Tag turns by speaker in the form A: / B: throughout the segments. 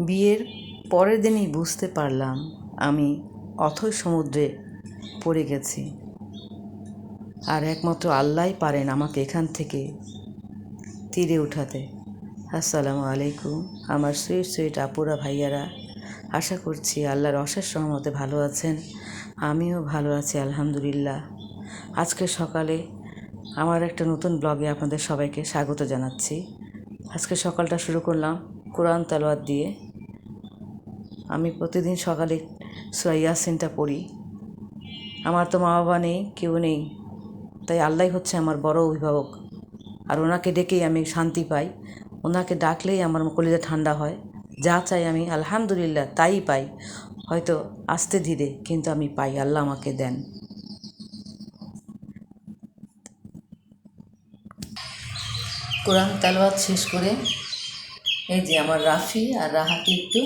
A: বিয়ের পরের দিনই বুঝতে পারলাম আমি অথৈ সমুদ্রে পড়ে গেছি। আর একমাত্র আল্লাহই পারেন আমাকে এখান থেকে তীরে উঠাতে। আসসালামু আলাইকুম। আমার সুইট সুইট আপুরা ভাইয়ারা, আশা করছি আল্লাহর অশেষ সহমতে ভালো আছেন। আমিও ভালো আছি, আলহামদুলিল্লাহ। আজকে সকালে আমার একটা নতুন ব্লগে আপনাদের সবাইকে স্বাগত জানাচ্ছি। আজকে সকালটা শুরু করলাম কোরআন তালোয়াত দিয়ে। আমি প্রতিদিন সকালে সুরা ইয়াসিনটা পড়ি। আমার তো মা বাবা নেই, কেউ নেই। তাই আল্লাহ হচ্ছে আমার বড় অভিভাবক। আর ওনাকে ডেকেই আমি শান্তি পাই। ওনাকে ডাকলেই আমার কলিজা ঠান্ডা হয়। যা চাই আমি, আলহামদুলিল্লাহ, তাই পাই। হয়তো আস্তে ধীরে, কিন্তু আমি পাই, আল্লাহ আমাকে দেন। কোরআন তেলাওয়াত শেষ করে, এই যে আমার রাফি আর রাহাকে একটু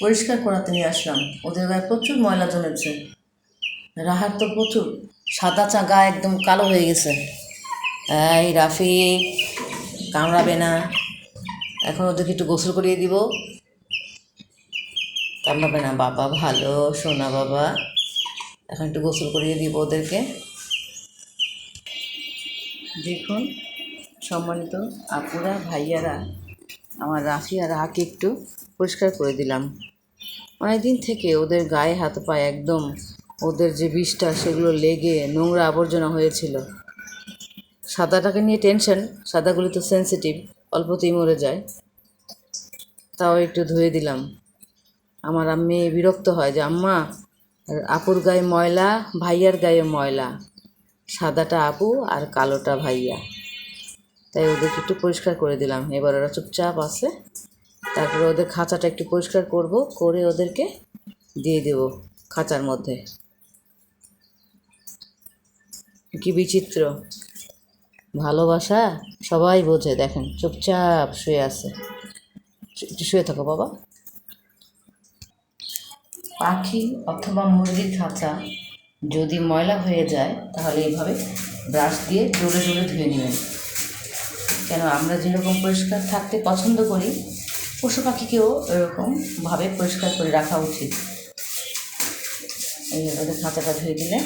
A: পরিষ্কার করাতে নিয়ে আসলাম। ওদের গায়ে প্রচুর ময়লা জমেছে। রাহার তো প্রচুর। সাদা চা গা একদম কালো হয়ে গেছে। এই রাফি, কামড়াবে না। এখন ওদেরকে একটু গোসল করিয়ে দিব। কামড়াবে না। বাবা ভালো, সোনা বাবা। এখন একটু গোসল করিয়ে দিব ওদেরকে। দেখুন, সম্মানিত আপুরা, ভাইয়ারা, আমার রাফি আর রাহাকে একটু পরিষ্কার করে দিলাম। অনেক দিন থেকে ওদের গায়ে হাত পায়ে একদম ওদের যে বিষটা সেগুলো লেগে নোংরা আবর্জনা হয়েছিল। সাদাটাকে নিয়ে টেনশন, সাদাগুলি তো সেন্সিটিভ অল্পতেই মরে যায়। তাও একটু ধুয়ে দিলাম। আমার আম্মি বিরক্ত হয় যে, আম্মা, আপুর গায়ে ময়লা, ভাইয়ার গায়ে ময়লা। সাদাটা আপু আর কালোটা ভাইয়া। তাই ওদেরকে একটু পরিষ্কার করে দিলাম। এবার ওরা চুপচাপ আছে। তারপরে ওদের খাঁচাটা একটু পরিষ্কার করব, করে ওদেরকে দিয়ে দেব খাঁচার মধ্যে। কি বিচিত্র। ভালোবাসা সবাই বোঝে, দেখেন, চুপচাপ শুয়ে আছে। একটু শুয়ে থাকো বাবা। পাখি অথবা মুরগির খাঁচা যদি ময়লা হয়ে যায়, তাহলে এইভাবে ব্রাশ দিয়ে জোরে জোরে ধুয়ে নেবেন। কেন, আমরা যেরকম পরিষ্কার থাকতে পছন্দ করি পশু পাখিকেও এরকমভাবে পরিষ্কার করে রাখা উচিত। এই ওদের খাঁচাটা ধুয়ে দিলে।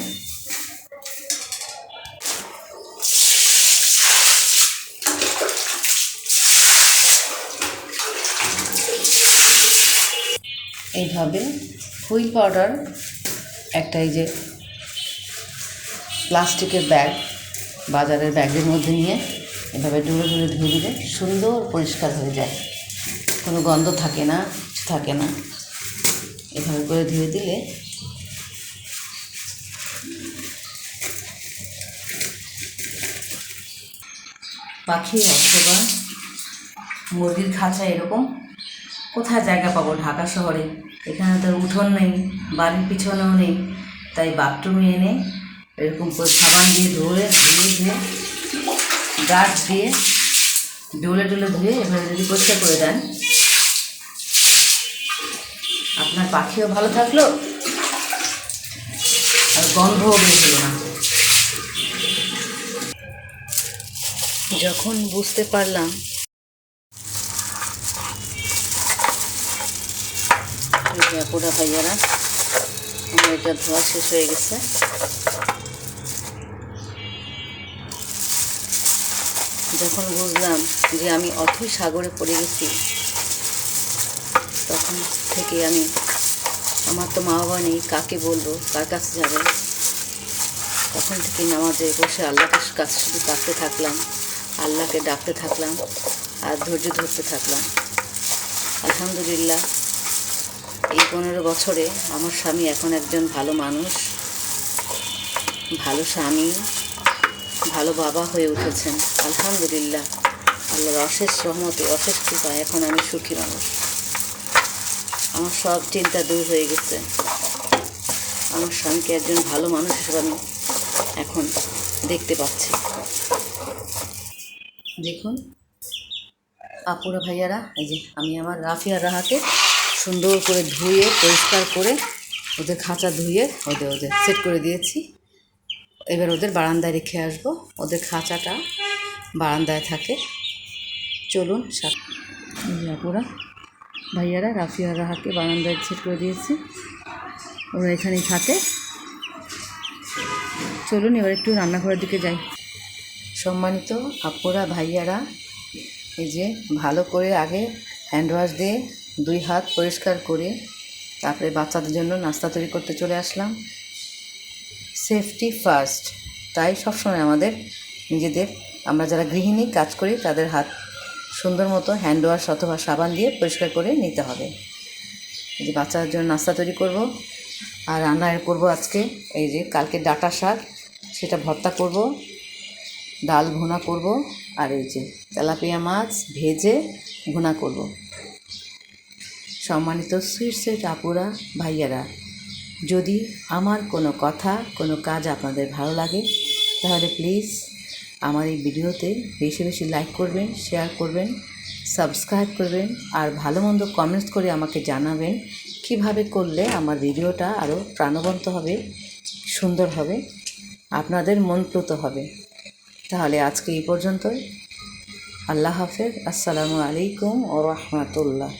A: এইভাবে হুইল পাউডার, একটা এই যে প্লাস্টিকের ব্যাগ, বাজারের ব্যাগের মধ্যে নিয়ে এভাবে ডুবে ডুবে ধুয়ে দিলে সুন্দর পরিষ্কার হয়ে যায়। কোনো গন্ধ থাকে না, কিছু থাকে না। এভাবে করে ধুয়ে দিলে পাখি অথবা মুরগির খাঁচা এরকম, কোথায় জায়গা পাবো? ঢাকা শহরে। এখানে তো উঠোন নেই, বাড়ির পিছনেও নেই, তাই বাথরুমে এনে এরকম করে সাবান দিয়ে ধুয়ে ধুয়ে ধুয়ে গাছ দিয়ে ডলে ডলে ধুয়ে এভাবে যদি পরিষ্কার করে দেন আপনার পাখিও ভালো থাকল। আর গন্ধও বের হলো না। যখন বুঝতে পারলাম পোড়া ভাইয়ারা, আমার এটা ধোয়া শেষ হয়ে গেছে। যখন বুঝলাম যে আমি অথই সাগরে পড়ে গেছি, তখন থেকে আমি, আমার তো মা বাবা নেই, কাকে বলব, কার কাছে যাবে? তখন থেকে নামাজে বসে আল্লাহকে কাছে শুধু কাঁদতে থাকলাম, আল্লাহকে ডাকতে থাকলাম, আর ধৈর্য ধরতে থাকলাম। আলহামদুলিল্লাহ, এই পনেরো বছরে আমার স্বামী এখন একজন ভালো মানুষ, ভালো স্বামী, ভালো বাবা হয়ে উঠেছেন। আলহামদুলিল্লাহ, আল্লাহর অশেষ সহমতে অশেষ কৃপা এখন আমি সুখী মানুষ। আমার সব চিন্তা দূর হয়ে গেছে। আমার স্বামীকে একজন ভালো মানুষ হিসেবে আমি এখন দেখতে পাচ্ছি। দেখুন, আপুরা ভাইয়ারা, এই যে আমি আমার রাফিয়া রাহাকে সুন্দর করে ধুয়ে, পরিষ্কার করে ওদের খাঁচা ধুয়ে ওদের ওদের সেট করে দিয়েছি। এবার ওদের বারান্দায় রেখে আসব। ওদের খাঁচাটা বারান্দায় থাকে। চলুন আপুরা। ভাইয়ারা, রাফি আর রাহাকে বারান্দায় সেট করে দিয়েছি। ওরা এখানেই থাকে। চলুন, এবার একটু রান্নাঘরের দিকে যাই। সম্মানিত আপুরা, ভাইয়ারা, এই যে ভালো করে আগে হ্যান্ড ওয়াশ দিয়ে দুই হাত পরিষ্কার করে তারপরে বাচ্চাদের জন্য নাস্তা তৈরি করতে চলে আসলাম। Safety first. তাই সবসময় আমাদের নিজেদের, আমরা যারা গৃহিণী, কাজ করি, তাদের হাত সুন্দর মতো হ্যান্ড ওয়াশ অথবা সাবান দিয়ে পরিষ্কার করে নিতে হবে। এই যে বাচ্চাদের জন্য নাস্তা তৈরি করব। আর রান্না করব আজকে এই যে কালকে ডাটা শাক, সেটা ভর্তা করব, ডাল ভুনা করব, আর এই যে তেলাপিয়া মাছ ভেজে ভুনা করব। সম্মানিত সুইট সুইট আপুরা, ভাইয়ারা, যদি আমার কোনো কথা, কোনো কাজ আপনাদের ভালো লাগে, তাহলে প্লিজ আমার এই ভিডিওতে বেশি বেশি লাইক করবেন শেয়ার করবেন সাবস্ক্রাইব করবেন, আর ভালো মন্দ কমেন্টস করে আমাকে জানাবেন কীভাবে করলে আমার ভিডিওটা আরও প্রাণবন্ত হবে, সুন্দর হবে, আপনাদের মনপ্লুত হবে। তাহলে আজকে এই পর্যন্তই। আল্লাহ হাফেজ। আসসালামু আলাইকুম ও রহমতুল্লাহ।